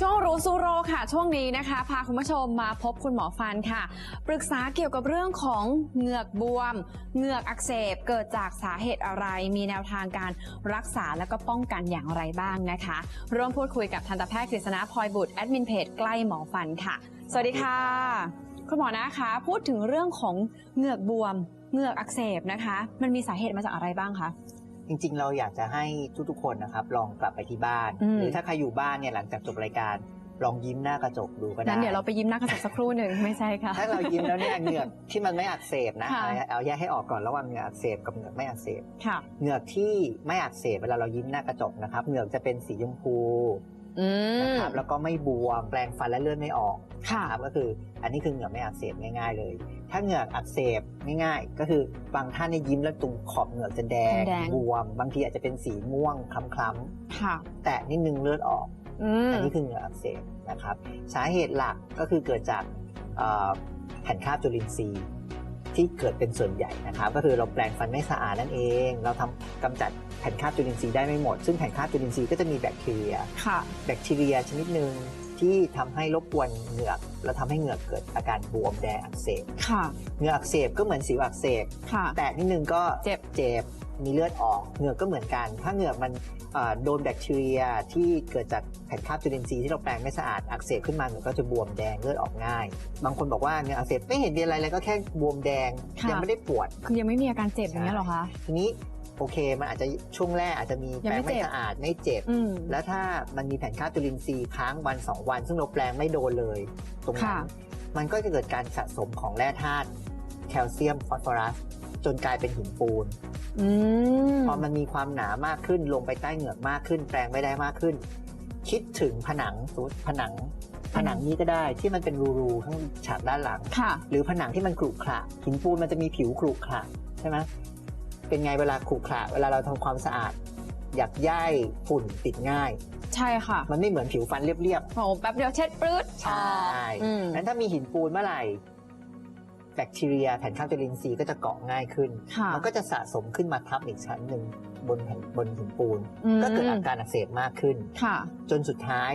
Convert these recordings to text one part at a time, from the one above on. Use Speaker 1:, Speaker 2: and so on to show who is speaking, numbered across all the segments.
Speaker 1: ช่วงรู้สู้โรคค่ะ ช่วงนี้นะคะ พาคุณผู้ชมมาพบคุณหมอฟันค่ะ ปรึกษาเกี่ยวกับเรื่องของเหงือกบวม เหงือกอักเสบเกิดจากสาเหตุอะไร มีแนวทางการรักษาและก็ป้องกันอย่างไรบ้างนะคะร่วมพูดคุยกับทันตแพทย์กฤษณะพลอยบุตรแอดมินเพจใกล้หมอฟันค่ะ สวัสดีค่ะ คุณหมอนะคะ พูดถึงเรื่องของเหงือกบวม เหงือกอักเสบนะคะ มันมีสาเหตุมาจากอะไรบ้างคะ
Speaker 2: จริง ๆ เราอยากจะให้ทุกๆคนนะครับลองกลับไปที่บ้าน
Speaker 1: อืม
Speaker 2: หรือถ้าใครอยู่บ้านเนี่ยหลังจากจบรายการลองยิ้มหน้ากระจกดูก็ได้
Speaker 1: นั้นเดี๋ยวเราไปยิ้มหน้ากระจกสักครู่หนึ่งไม่ใช่ค่ะ
Speaker 2: ถ้าเรายิ้มแล้วเนี่ยเหงือกที่มันไม่อักเสบนะ
Speaker 1: ค่ะ
Speaker 2: เอาเอาแยกให้ออกก่อนระหว่างเหงือกอักเสบกับเหงือกไม่อักเสบ
Speaker 1: ค่ะ
Speaker 2: เหงือกที่ไม่อักเสบเวลาเรายิ้มหน้ากระจกนะครับเหงือกจะเป็นสีชมพู
Speaker 1: อืม
Speaker 2: นะครับแล้วก็ไม่บวมแปลงฟันและเลือดไม่ออก
Speaker 1: ค่ะ
Speaker 2: นะครับก็คืออันนี้คือเหงือกไม่อักเสบง่ายๆเลย ถ้าเหงือกอักเสบง่ายๆ ก็คือบางท่านเนี่ยยิ้มแล้วตรงขอบเหงือกจะแดง
Speaker 1: แดง
Speaker 2: บวม บางทีอาจจะเป็นสีม่วงคล้ำ
Speaker 1: ค่ะ
Speaker 2: ๆแต่นิดนึงเลือดออก
Speaker 1: อืม
Speaker 2: อันนี้คือเหงื่ออักเสบนะครับ สาเหตุหลักก็คือเกิดจากเอ่อแผ่นคาบจุลินทรีย์ ที่เกิดเป็นส่วนใหญ่นะครับ ก็คือเราแปลงฟันไม่สะอาดนั่นเอง เราทำกำจัดแผ่นคาบจุลินทรีย์ได้ไม่หมด ซึ่งแผ่นคาบจุลินทรีย์ก็จะมีแบคทีเรีย
Speaker 1: ค่ะ
Speaker 2: แบคทีเรียชนิดหนึ่งที่ทำให้รบกวนเหงือก แล้วทำให้เหงือกเกิดอาการบวมแดงอักเสบ
Speaker 1: ค่ะ
Speaker 2: เหงือกอักเสบก็เหมือนสิวอักเสบ
Speaker 1: ค่ะ
Speaker 2: แตะนิดนึงก็
Speaker 1: เจ็บ
Speaker 2: เจ็บ มีเลือดออกเหงือกก็เหมือนกัน ถ้าเหงือกมันเอ่อโดนแบคทีเรียที่เกิดจากแผ่นคาบจุลินทรีย์ที่เราแปลงไม่สะอาดอักเสบขึ้นมาเหงือกก็จะบวมแดงเลือดออกง่าย บางคนบอกว่าเหงือกอักเสบไม่เห็นมีอะไรเลยก็แค่บวมแดง
Speaker 1: ค่ะ
Speaker 2: ยังไม่ได้ปวด
Speaker 1: คือยังไม่มีอาการเจ็บอย่างนี้ยเหรอคะ
Speaker 2: ทีนี้โอเค มันอาจจะช่วงแรกอาจจะมี
Speaker 1: ยัง
Speaker 2: แปล
Speaker 1: ไม่
Speaker 2: งไม่
Speaker 1: เจ็บ
Speaker 2: สะอาดไม่เจ็บ
Speaker 1: อืม
Speaker 2: แล้วถ้ามันมีแผ่นคาบจุลินทรีย์ค้างวันสองวัน ซึ่งเราแปลงไม่โดนเลย ตรงนั้
Speaker 1: ค่ะ
Speaker 2: นมันก็จะเกิดการสะสมของแร่ธาตุแคลเซียมฟอสฟอรัส จนกลายเป็นหินปูน
Speaker 1: อืม
Speaker 2: พอมันมีความหนามากขึ้นลงไปใต้เหงือกมากขึ้น แปลงไม่ได้มากขึ้น คิดถึงผนังสมมุติผนัง ผนังนี้ก็ได้ที่มันเป็นรูๆข้างฉากด้านหลัง
Speaker 1: ค่ะ
Speaker 2: หรือผนังที่มันขรุขระหินปูนมันจะมีผิวขรุขระใช่ไหมเป็นไงเวลาขรุขระเวลาเราทำความสะอาดอยากย่ายฝุ่นติดง่าย
Speaker 1: ใช่ค่ะ
Speaker 2: มันไม่เหมือนผิวฟันเรียบ
Speaker 1: โอ้แป๊บเดียวเช็ดปลื้ด
Speaker 2: ๆใช่
Speaker 1: อืม
Speaker 2: นั้นถ้ามีหินปูนเมื่อไหร่ แบคทีเรียแผ่นข้าวจุลินทรีย์ก็จะเกาะง่ายขึ้น
Speaker 1: ค่ะ
Speaker 2: มันก็จะสะสมขึ้นมาทับอีกชั้นหนึ่งบนแผ่นบนหินปูน
Speaker 1: อืม
Speaker 2: ก็เกิดอาการอักเสบมากขึ้น
Speaker 1: ค่ะ
Speaker 2: จนสุดท้าย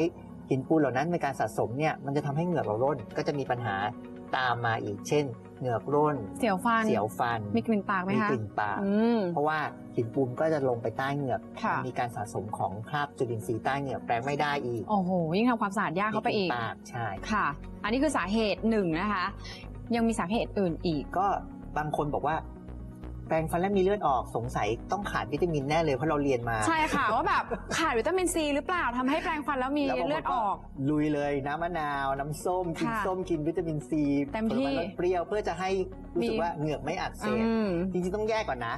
Speaker 2: หินปูนเหล่านั้นในการสะสมเนี่ยมันจะทำให้เหงือกเราร่นก็จะมีปัญหาตามมาอีกเช่นเหงือกร่น
Speaker 1: เสียวฟัน
Speaker 2: เสียวฟัน
Speaker 1: มีกลิ่นปากไหม
Speaker 2: มี
Speaker 1: คะ
Speaker 2: กลิ่นปาก
Speaker 1: อืม
Speaker 2: เพราะว่าหินปูนก็จะลงไปใต้เหงือก
Speaker 1: ค่ะ
Speaker 2: มีการสะสมของคราบจุลินทรีย์ใต้เหงือกแปลงไม่ได้อีก
Speaker 1: โอ้โหยิ่งทำความสะอาดยากเข้าไปอีก
Speaker 2: มีลิ่นปากใช่
Speaker 1: ค่ะ อันนี้คือสาเหตุหนึ่งนะคะ ยังมีสาเหตุอื่นอีก
Speaker 2: ก็บางคนบอกว่า แปรงฟันแล้วมีเลือดออกสงสัยต้องขาดวิตามินแน่เลยเพราะเราเรียนมา
Speaker 1: ใช่ค่ะว่าแบบขาดวิตามินซีหรือเปล่าทำให้แปรงฟันแล้วมี
Speaker 2: แล้วบางคน
Speaker 1: เลือดออก
Speaker 2: ลุยเลยน้ำมะนาว น้ำส้มกิน
Speaker 1: ค่ะ
Speaker 2: ส้มกินวิตามินซี
Speaker 1: เต็มที่
Speaker 2: ผลไรสเปรี้ยวเพื่อจะให้รู้สึก
Speaker 1: มี
Speaker 2: ว่าเหงือกไม่อักเส
Speaker 1: อื
Speaker 2: บ
Speaker 1: ม
Speaker 2: จริงๆต้องแยกก่อนนะ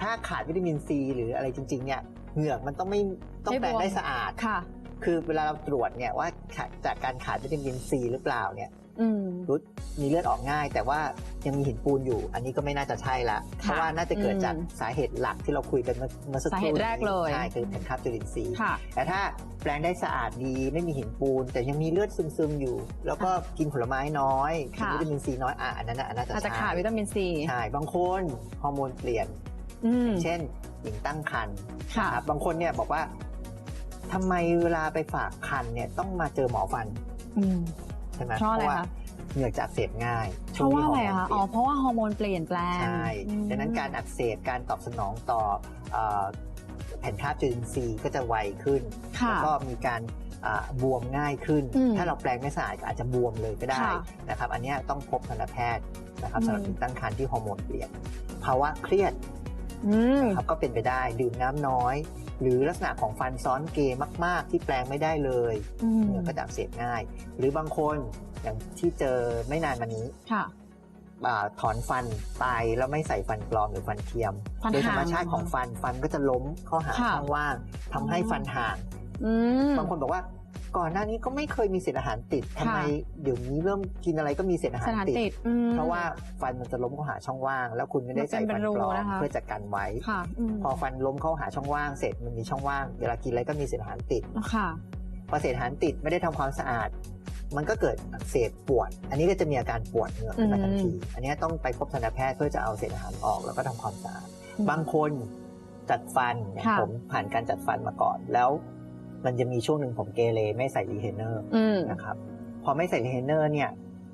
Speaker 2: ถ้าขาดวิตามินซีหรืออะไรจริง ๆ เนี่ยเหงือกมันต้องไม่ต้อง
Speaker 1: ไม่
Speaker 2: แปรง
Speaker 1: บวม
Speaker 2: ได้สะอาด
Speaker 1: ค่ะ
Speaker 2: คือเวลาเราตรวจเนี่ยว่าขาดจากการขาดวิตามินซีหรือเปล่าเนี่ย
Speaker 1: อืม
Speaker 2: รู้มีเลือดออกง่าย แต่ว่ายังมีหินปูนอยู่ อันนี้ก็ไม่น่าจะใช่ละเพราะว่าน่าจะเกิดจาก
Speaker 1: อืม
Speaker 2: สาเหตุหลักที่เราคุยกันเมื่อเมื่อสักครู่
Speaker 1: สาเหตุแรก
Speaker 2: นี้
Speaker 1: เลย
Speaker 2: ใช่คือแผ่นคาบจุลินทรีย์
Speaker 1: ค่ะ
Speaker 2: แต่ถ้าแปลงได้สะอาดดีไม่มีหินปูน แต่ยังมีเลือดซึมๆอยู่ แล้วก็กินผลไม้น้อยกิน
Speaker 1: ค่ะ
Speaker 2: วิตามินซีน้อยอะอันนั้นน่ะอันน่าจะ
Speaker 1: อาจจะ
Speaker 2: ใช่
Speaker 1: ขาดวิตามินซี
Speaker 2: ใช่บางคนฮอร์โมนเปลี่ยน
Speaker 1: อืม
Speaker 2: เช่นหญิงตั้งครรภ์
Speaker 1: ค่ะ
Speaker 2: นะครับบางคนเนี่ยบอกว่าทำไมเวลาไปฝากครรภ์เนี่ยต้องมาเจอหมอฟัน
Speaker 1: อืม
Speaker 2: ใช่ไหม
Speaker 1: เพราะอะไร
Speaker 2: ว่า
Speaker 1: คะ
Speaker 2: เหงือกจะอักเสบง่าย
Speaker 1: เพราะว่าอะไร
Speaker 2: ช่ง
Speaker 1: อะ
Speaker 2: ที่
Speaker 1: คะ
Speaker 2: ฮอร์โมนเปลี่ยน
Speaker 1: อ๋อเพราะว่าฮอร์โมนเปลี่ยนแปลง
Speaker 2: ใช่
Speaker 1: อืม
Speaker 2: ดังนั้นการอักเสบการตอบสนองต่อเอ่อแผ่นคาบจุลินทรีย์ก็จะไวขึ้น
Speaker 1: ค่ะ
Speaker 2: แล้วก็มีการอ่าบวมง่ายขึ้น
Speaker 1: อืม
Speaker 2: ถ้าเราแปลงไม่สะอาดก็อาจจะบวมเลยก็ได้
Speaker 1: ค่ะ
Speaker 2: นะครับ อันเนี้ยต้องพบทันตแพทย์นะครับ
Speaker 1: อืม
Speaker 2: สำหรับหญิงตั้งครรภ์ที่ฮอร์โมนเปลี่ยนภาวะเครียด
Speaker 1: อืม
Speaker 2: นะครับก็เป็นไปได้ดื่มน้ำน้อย หรือลักษณะของฟันซ้อนเกยมาก ๆ ที่แปลงไม่ได้เลย
Speaker 1: อืม
Speaker 2: เหงือกก็จะอักเสบง่าย หรือบางคนอย่างที่เจอไม่นานมานี้
Speaker 1: ค่ะ
Speaker 2: อาถอนฟันไปแล้วไม่ใส่ฟันปลอมหรือฟันเทียม
Speaker 1: ฟัน
Speaker 2: โดยธรรม
Speaker 1: ห่าง
Speaker 2: ชาติของฟันฟันก็จะล้มเข้าหา
Speaker 1: ค่ะ
Speaker 2: ช่องว่างทำให้ฟันห่าง
Speaker 1: อืม
Speaker 2: บางคนบอกว่า ก่อนหน้านี้ก็ไม่เคยมีเศษอาหารติดทำไมเดี๋ยวนี้เริ่มกินอะไรก็มีเศษอาหา
Speaker 1: ส
Speaker 2: ร
Speaker 1: ถาน
Speaker 2: ติด
Speaker 1: ติดอืม
Speaker 2: เพราะว่าฟันมันจะล้มเข้าหาช่องว่าง แล้วคุณไม่ได้ใส่
Speaker 1: มัน
Speaker 2: ฟั
Speaker 1: เป็นนรู
Speaker 2: ปลอม
Speaker 1: นะคะ
Speaker 2: เพื่อจะกันไว้
Speaker 1: ค่ะอืม
Speaker 2: พอฟันล้มเข้าหาช่องว่างเสร็จมันมีช่องว่างเวลากินอะไรก็มีเศษอาหารติด
Speaker 1: ค่ะ
Speaker 2: พอเศษอาหารติดไม่ได้ทำความสะอาด มันก็เกิดอักเสบปวด อันนี้ก็จะมีอาการปวดเหงือกขึ้นมาทันที อันนี้ต้องไปพบทันตแพทย์เพื่อจะเอาเศษอาหารออกแล้วก็ทำความสะอาดบางคนจัดฟันอย่าง
Speaker 1: ค่ะ
Speaker 2: ผมผ่านการจัดฟันมาก่อนแล้ว มันจะมีช่วงหนึ่งผมเกเรไม่ใส่รีเทนเนอร์
Speaker 1: อืม
Speaker 2: นะครับพอไม่ใส่รีเทนเนอร์เนี่ย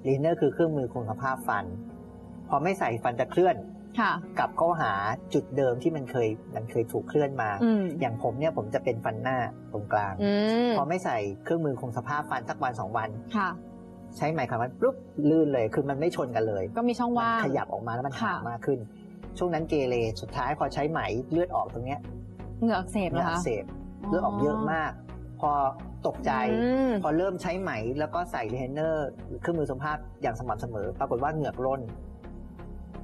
Speaker 2: รีเทนเนอร์คือเครื่องมือคงสภาพฟัน พอไม่ใส่ฟันจะเคลื่อน
Speaker 1: ค่ะ
Speaker 2: กลับเข้าหาจุดเดิมที่มันเคยมันเคยถูกเคลื่อนมา
Speaker 1: อืม
Speaker 2: อย่างผมเนี่ยผมจะเป็นฟันหน้าตรงกลาง
Speaker 1: อืม
Speaker 2: พอไม่ใส่เครื่องมือคงสภาพฟันสักวันสองวัน
Speaker 1: ค่ะ
Speaker 2: ใช้ไหมขัดฟันปุ๊บลื่นเลยคือมันไม่ชนกันเลย
Speaker 1: ก็มีช่อง
Speaker 2: มั
Speaker 1: ว่าง
Speaker 2: ขยับออกมาแล้วมันหา
Speaker 1: ค่ะ
Speaker 2: มากขึ้น ช่วงนั้นเกเรสุดท้ายพอใช้ไหมเลือดออกตรงเนี้ย
Speaker 1: เหงือกอักเสบ
Speaker 2: เลื
Speaker 1: เหร
Speaker 2: อ
Speaker 1: อ
Speaker 2: ดอั
Speaker 1: คะ
Speaker 2: กเสบ เลือดออกเยอะมาก พอตกใจ
Speaker 1: อืม
Speaker 2: พอเริ่มใช้ไหมแล้วก็ใส่รีเทนเนอร์เครื่องมือสุขภาพอย่างสม่ำเสมอ ปรากฏว่าเหงือกร่น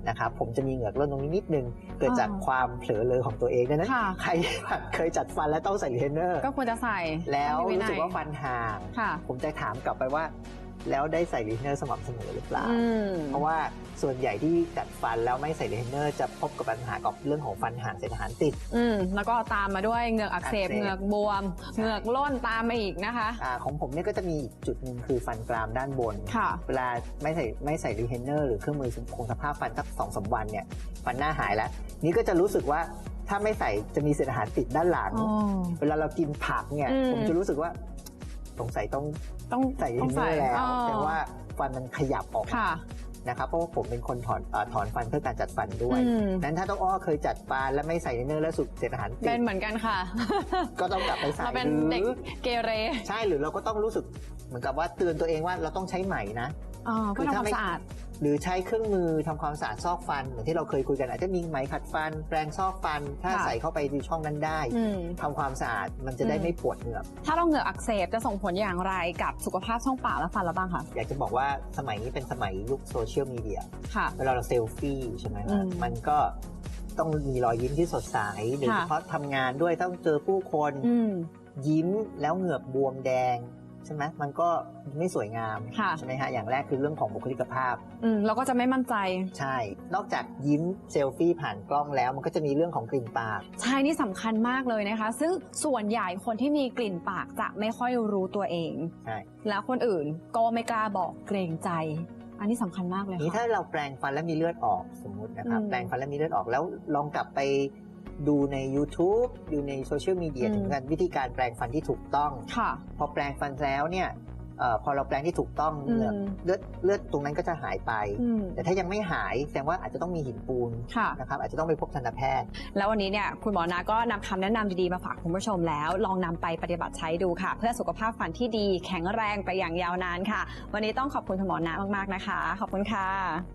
Speaker 2: นะครับผมจะมีเหงือกร่นตรงนี้นิดนึง เกิดจาก
Speaker 1: อ๋อ
Speaker 2: ความเผลอเลยของตัวเองดังนั้น
Speaker 1: ค่ะ
Speaker 2: ใครเคยจัดฟันแล้วต้องใส่รีเทนเนอร์
Speaker 1: ก็ควรจะใส่
Speaker 2: แล้ว
Speaker 1: ต้องมี
Speaker 2: รู้สึก
Speaker 1: นัย
Speaker 2: ว่าฟันห่าง
Speaker 1: ค่ะ
Speaker 2: ผมจะถามกลับไปว่า แล้วได้ใส่รีเทนเนอร์สม่ำเสมอหรือเปล่า
Speaker 1: อืม
Speaker 2: เพราะว่าส่วนใหญ่ที่จัดฟันแล้วไม่ใส่รีเทนเนอร์จะพบกับปัญหากับเรื่องของฟันห่างเศษอาหารติด
Speaker 1: อืมแล้วก็ตามมาด้วยเหงือกอักเสบ
Speaker 2: อักเสบ
Speaker 1: เหงือกบวม
Speaker 2: ใช่
Speaker 1: เหงือกล้นตามมาอีกนะคะ
Speaker 2: อาของผมเนี่ยก็จะมีอีกจุดหนึ่งคือฟันกรามด้านบน
Speaker 1: ค่ะ
Speaker 2: เวลาไม่ใส่ไม่ใส่รีเทนเนอร์หรือเครื่องมือคงสภาพฟันสักสองสามวันเนี่ยฟันหน้าหายแล้ว นี่ก็จะรู้สึกว่าถ้าไม่ใส่จะมีเศษอาหารติดด้านหลัง
Speaker 1: อ๋อ
Speaker 2: เวลาเรากินผักเนี่ย
Speaker 1: อืม
Speaker 2: ผมจะรู้สึกว่า สงสัยต้อง
Speaker 1: ต้อง
Speaker 2: ใส่รี
Speaker 1: ต้อ
Speaker 2: เท
Speaker 1: ง
Speaker 2: นเนอร์แล้ว
Speaker 1: อ๋อ
Speaker 2: แต่ว่าฟันมันขยับออกมา
Speaker 1: ค่ะ
Speaker 2: นะครับเพราะว่าผมเป็นคนถอนเอ่อถอนฟันเพื่อการจัดฟันด้วย
Speaker 1: อืม
Speaker 2: นั้นถ้าต้องอ้อเคยจัดฟันแล้วไม่ใส่รีเทนเนอร์แล้วสุดเศษอาหารติ
Speaker 1: เป็
Speaker 2: ด
Speaker 1: นเหมือนกันค่ะ
Speaker 2: ก็ต้องกลับไปใส่
Speaker 1: เราเป็น
Speaker 2: ห
Speaker 1: เด็ก
Speaker 2: รือ
Speaker 1: เกเร
Speaker 2: ใช่หรือเราก็ต้องรู้สึกเหมือนกับว่าเตือนตัวเองว่าเราต้องใช้ไหมนะ
Speaker 1: อ๋อ
Speaker 2: คื
Speaker 1: ก็
Speaker 2: อ
Speaker 1: ทำค
Speaker 2: ถ้าวา
Speaker 1: ม
Speaker 2: ไม่
Speaker 1: สะอาด
Speaker 2: หรือใช้เครื่องมือทำความสะอาดซอกฟันเหมือนที่เราเคยคุยกันอาจจะมีไหมขัดฟัน แปรงซอกฟัน ถ้า
Speaker 1: ค่ะ
Speaker 2: ใส่เข้าไปในช่องนั้นได้
Speaker 1: อืม
Speaker 2: ทำความสะอาดมันจะได้
Speaker 1: อืม
Speaker 2: ไม่ปวดเหงือก
Speaker 1: ถ้าเราเหงือกอักเสบจะส่งผลอย่างไรกับสุขภาพช่องปากและฟันเราบ้างคะ
Speaker 2: อยากจะบอกว่าสมัยนี้เป็นสมัยยุคโซเชียลมีเดีย
Speaker 1: ค่ะ
Speaker 2: เวลาเราเซลฟี่ใช่ไหม
Speaker 1: อื
Speaker 2: ฮะ
Speaker 1: ม
Speaker 2: มันก็ต้องมีรอยยิ้มที่สดใสโดยเฉ
Speaker 1: ค่ะ
Speaker 2: พาะทำงานด้วยต้องเจอผู้คน
Speaker 1: อืม
Speaker 2: ยิ้มแล้วเหงือกบวมแดง ใช่ไหมมันก็ไม่สวยงาม
Speaker 1: ค่ะ
Speaker 2: ใช่ไหมฮะอย่างแรกคือเรื่องของบุคลิกภาพ
Speaker 1: อืมเราก็จะไม่มั่นใจ
Speaker 2: ใช่ นอกจากยิ้มเซลฟี่ผ่านกล้องแล้ว มันก็จะมีเรื่องของกลิ่นปาก
Speaker 1: ใช่นี่สำคัญมากเลยนะคะ ซึ่งส่วนใหญ่คนที่มีกลิ่นปากจะไม่ค่อยรู้ตัวเอง
Speaker 2: ใช่
Speaker 1: แล้วคนอื่นก็ไม่กล้าบอกเกรงใจ อันนี้สำคัญมากเลย
Speaker 2: นี้
Speaker 1: ค่ะ
Speaker 2: ถ้าเราแปรงฟันแล้วมีเลือดออกสมมุตินะครับ
Speaker 1: อืม
Speaker 2: แปรงฟันแล้วมีเลือดออกแล้วลองกลับไป ดูใน YouTube ดูในโซเชียลมีเดีย
Speaker 1: อืม
Speaker 2: ถึงการวิธีการแปรงฟันที่ถูกต้อง
Speaker 1: ค่ะ
Speaker 2: พอแปรงฟันแล้วเนี่ยเออพอเราแปรงที่ถูกต้อง
Speaker 1: อืม
Speaker 2: เหงือกเลือดเลือดตรงนั้นก็จะหายไป
Speaker 1: อืม
Speaker 2: แต่ถ้ายังไม่หายแสดงว่าอาจจะต้องมีหินปูน
Speaker 1: ค่ะ
Speaker 2: นะครับอาจจะต้องไปพบทันตแพทย์
Speaker 1: แล้ววันนี้เนี่ยคุณหมอนาก็นำคำแนะนำดีๆมาฝากคุณผู้ชมแล้ว ลองนำไปปฏิบัติใช้ดูค่ะ เพื่อสุขภาพฟันที่ดีแข็งแรงไปอย่างยาวนานค่ะ วันนี้ต้องขอบคุณคุณหมอนามากๆนะคะ ขอบคุณค่ะ